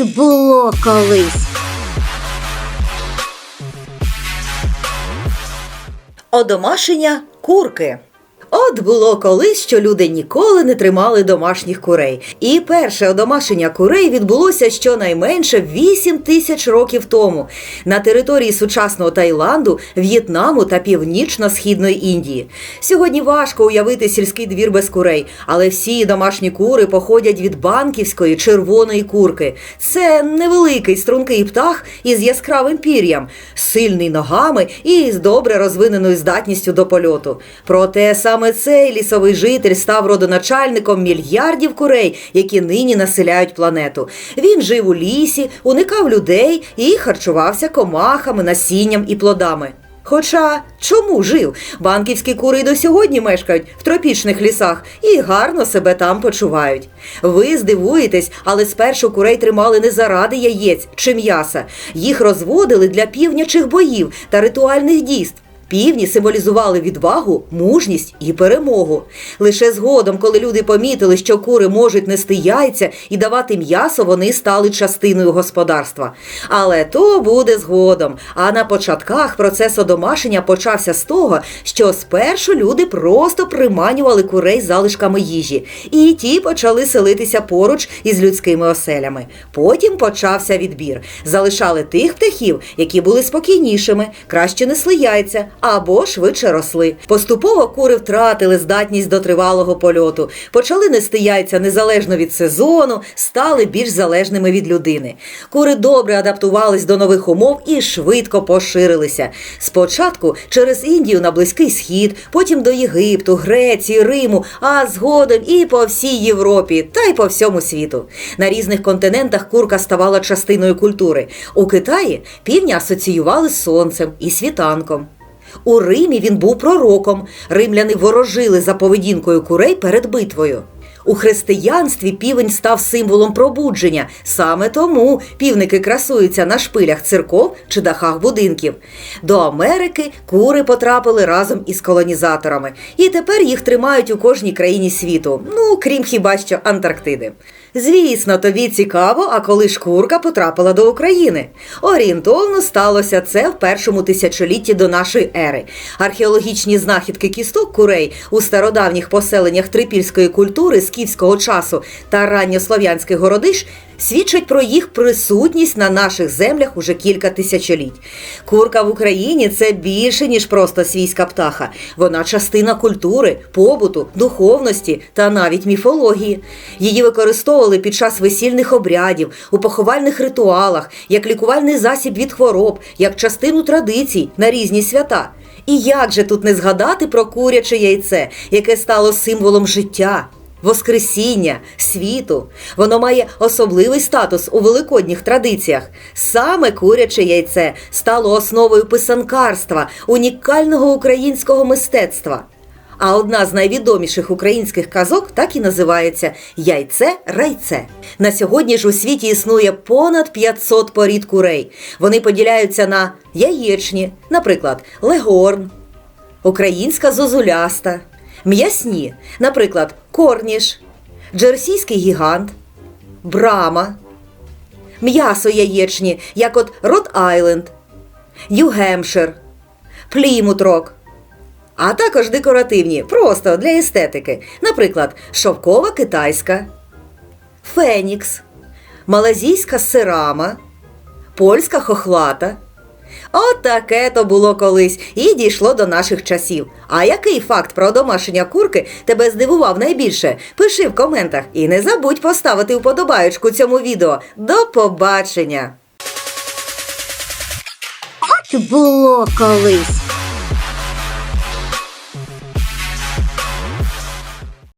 Було колись. Одомашення курки. От було колись, що люди ніколи не тримали домашніх курей. І перше одомашення курей відбулося щонайменше 8 тисяч років тому на території сучасного Таїланду, В'єтнаму та північно-східної Індії. Сьогодні важко уявити сільський двір без курей, але всі домашні кури походять від банківської червоної курки. Це невеликий стрункий птах із яскравим пір'ям, сильний ногами і з добре розвиненою здатністю до польоту. Проте саме цей лісовий житель став родоначальником мільярдів курей, які нині населяють планету. Він жив у лісі, уникав людей і харчувався комахами, насінням і плодами. Хоча чому жив? Банківські кури до сьогодні мешкають в тропічних лісах і гарно себе там почувають. Ви здивуєтесь, але спершу курей тримали не заради яєць чи м'яса. Їх розводили для півнячих боїв та ритуальних дійств. Півні символізували відвагу, мужність і перемогу. Лише згодом, коли люди помітили, що кури можуть нести яйця і давати м'ясо, вони стали частиною господарства. Але то буде згодом. А на початках процес одомашення почався з того, що спершу люди просто приманювали курей залишками їжі, і ті почали селитися поруч із людськими оселями. Потім почався відбір. Залишали тих птахів, які були спокійнішими, краще несли яйця або швидше росли. Поступово кури втратили здатність до тривалого польоту, почали нести яйця незалежно від сезону, стали більш залежними від людини. Кури добре адаптувались до нових умов і швидко поширилися. Спочатку через Індію на Близький Схід, потім до Єгипту, Греції, Риму, а згодом і по всій Європі та й по всьому світу. На різних континентах курка ставала частиною культури. У Китаї півня асоціювали з сонцем і світанком. У Римі він був пророком. Римляни ворожили за поведінкою курей перед битвою. У християнстві півень став символом пробудження. Саме тому півники красуються на шпилях церков чи дахах будинків. До Америки кури потрапили разом із колонізаторами, і тепер їх тримають у кожній країні світу, ну крім хіба що Антарктиди. Звісно, тобі цікаво, а коли ж курка потрапила до України. Орієнтовно сталося це в першому тисячолітті до нашої ери. Археологічні знахідки кісток курей у стародавніх поселеннях трипільської культури скіфського часу та ранньослов'янських городищ свідчать про їх присутність на наших землях уже кілька тисячоліть. Курка в Україні це більше, ніж просто свійська птаха. Вона частина культури, побуту, духовності та навіть міфології. Її використовували під час весільних обрядів, у поховальних ритуалах, як лікувальний засіб від хвороб, як частину традицій на різні свята. І як же тут не згадати про куряче яйце, яке стало символом життя, Воскресіння, світу, воно має особливий статус у великодніх традиціях. Саме куряче яйце стало основою писанкарства, унікального українського мистецтва. А одна з найвідоміших українських казок так і називається Яйце райце. На сьогодні ж у світі існує понад 500 порід курей. Вони поділяються на яєчні, наприклад, легорн, українська зозуляста, м'ясні, наприклад, корніш, джерсійський гігант, брама, м'ясо яєчні, як от Рот Айленд, Нью-Гемпшир, Плімутрок. А також декоративні, просто для естетики. Наприклад, шовкова китайська, фенікс, малазійська сирама, польська хохлата. От таке то було колись і дійшло до наших часів. А який факт про домашення курки тебе здивував найбільше? Пиши в коментах і не забудь поставити вподобаючку цьому відео. До побачення! От було колись.